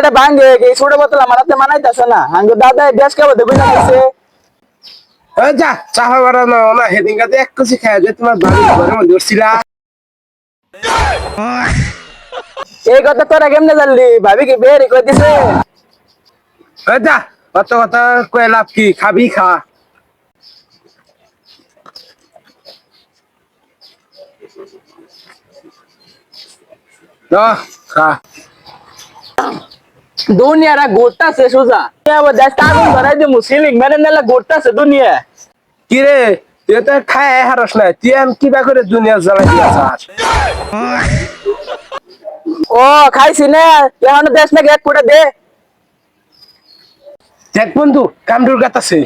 এটা ভাঙ্গে এই ছোট বোতল আমার হাতে মানাইতেছে না। আঙ্গ দাদা গ্যাস খাব দেবে না গেছে যা চাহা বাড়ানো না হেদিন কাতে এক কুচি খাই যে তোমার বাড়ি ঘরের মধ্যে উঠছিলা। এই কথা তোরা কেমনে জানলি? ভাবি কি বেরি করে দিছে? যা কত কথা কয়ে লাভ কি? খাবি খা। খা। দুনিয়ারা ঘুরতাছে সোজা। আগুন ধরাই দিমু সিলিং মেরে নেলা ঘুরতাছে দুনিয়া। কি রে তুই তো খায় হারস নাই তুই আম কিবা করে দুনিয়া জ্বালাই দিয়াছ ও খাইছি না এখন দেশ না এক ফুটা দে। দেখ বন্ধু কামডুর গাত আছে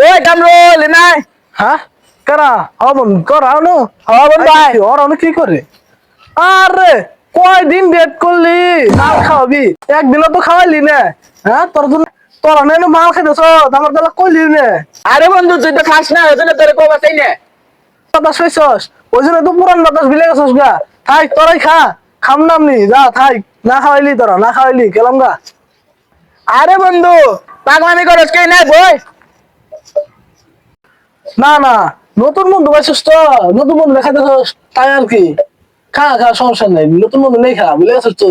ওই কামরুল নাই। হ্যাঁ? কারা? হবন করা নো হওয়া বন্ধু আয় ওর অনেক কি করে? আরে! কয়দিন ডেট করলি? মাল খাওয়াবি? একদিনও তো খাওয়াইলি না। হ্যাঁ তোর জন্য তোর অনেক মাল খাইতেছ আমার বেলা কইলি না। আরে বন্ধু তুই তো খাস না ওই জন্য তোরে কবা চাই না। বাতাস ওই জন্য তো পুরান বাতাস বিলে গেছস গা। থাই তোরাই খা। খাম নামনি যা থাই না খাওয়াইলি তোরা না খাওয়াইলি গেলাম গা। আরে বন্ধু পাগলামি করস কে? নাই বই। না না নতুন বন্ধু পাইছিস তো নতুন বন্ধু দেখাইতেছস তাই আর কি। খা খা সমস্যা নেই নতুন বন্ধু নেই খা বুঝে গেছিস তো?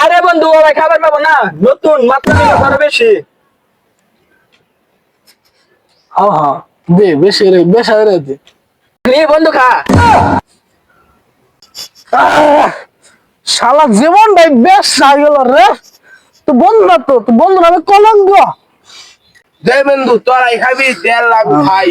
আরে বন্ধু ভাই খাবার পাবো না। নতুন মাত্রা ধরো বেশি। হ্যাঁ হ্যাঁ দে বেশি রে বেশি রে দে। নি বন্ধু খা। শালা জীবনটাই বেশ হয়ে গেল রে। তো বন্ধু না তো বন্ধু না কলঙ্ক। দে বন্ধু তোরাই খাবি দেড় লাখ ভাই।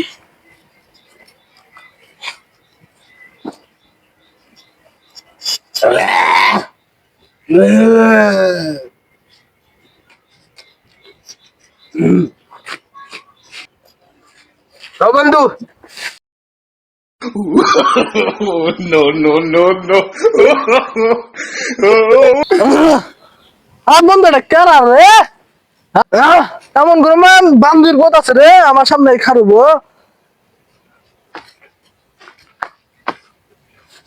বন্ধু। আর বন্ধুটা কেরা রে? এমন করে মান বান্ধবীর আছে রে আমার সামনে খারুবো।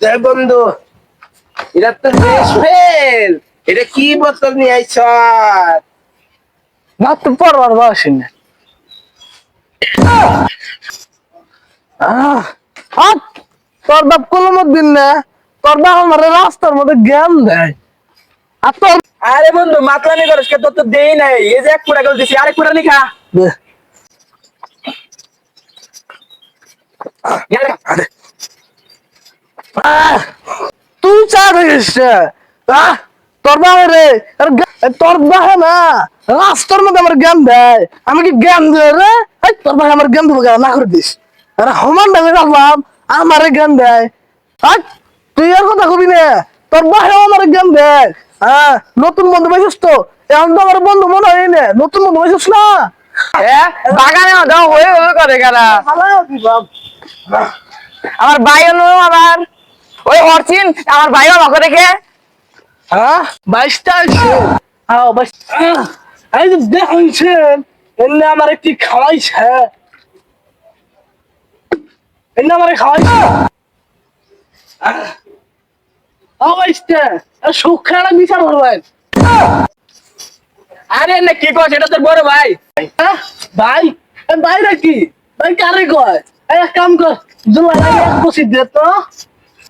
দে বন্ধু। এটা তো ফেল এটা কি বোতল নিয়ে আইছ? না তো পরবার বয়সী না। তোর বাপ কোনো দিন না তোর বাপ আমার রাস্তার মধ্যে জ্ঞান দেয়। আর তোর আরে বন্ধু মাতলামি করস কে? তোর তো দেই নাই। এই যে এক ফুটা করে দিছি আরেক ফুটা নি খা। দে। গেলে আহ, তুই চা দেখিস আহ তোর বাবা রে তোর বাবা না রাস্তার মধ্যে আমার জ্ঞান দেয়। আমি কি জ্ঞান দেয় রে? তোর ভাই আমার জ্ঞান দেবো না করে দিস। আরে সমান দামে রাখলাম আমারে জ্ঞান দেয়। তুই আর কথা কবি না। তোর ভাই আমার জ্ঞান দেয়। হ্যাঁ নতুন বন্ধু পাইছিস তো? এখন তো আমার বন্ধু মনে হয় না। নতুন বন্ধু পাইছিস না? বাগানে দাও হয়ে হয়ে করে কেনা? আমার ভাই হলো আমার। ওই অর্চিন, আমার ভাই আমাকে দেখে। হ্যাঁ? হ্যাঁ আমার একটি খাওয়াইছে করবেন। আরে না কি কস, এটা তোর বড় ভাই। ভাই? এ ভাইরা কি? ভাই কারে কয়? এক কাম কর জুলাই দে তো।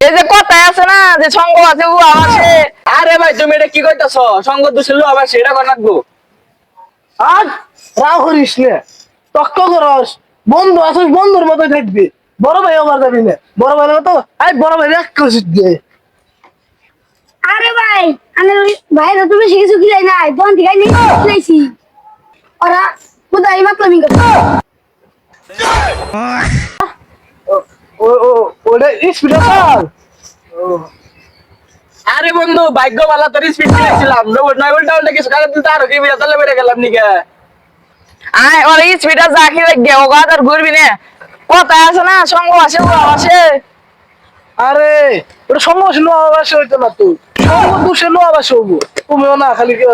এই যে কথায় আছে না যে সঙ্গ আছে ও আমার আরে ভাই তুমি এটা কি কইতাছ? সঙ্গ দুছিল আবার সেটা কর রাখব আর রাও করিস নে। তক্ক করস। বন্ধু আসিস বন্ধুর মতো থাকবি। বড় ভাই আমার যাবি না। বড় ভাই মতো আই বড় ভাই এক কষি দে আরে ভাই আমি ভাই তো তুমি শিখেছো কি যাই নাই। দোকান থেকে নিয়ে খেলাইছি। ওরা কোথায় মাতলামি করছে? ও ও ওটা স্পিডার আরে বন্ধু ভাগ্য ভালো তোর স্পিড দিয়েছিলাম কিছু তুই কি বেড়ে গেলাম নিকে। আয় ওর স্পিডা যা কি লাগে ও গাদ আর ঘুরবি না। কথায় আছে না সঙ্গ আছে ও আছে। আরে ওটা সমস্যা নোয়াবাসে হইতো না তো সঙ্গ দোষে নোয়াবাসে হব তুমিও না খালি কেউ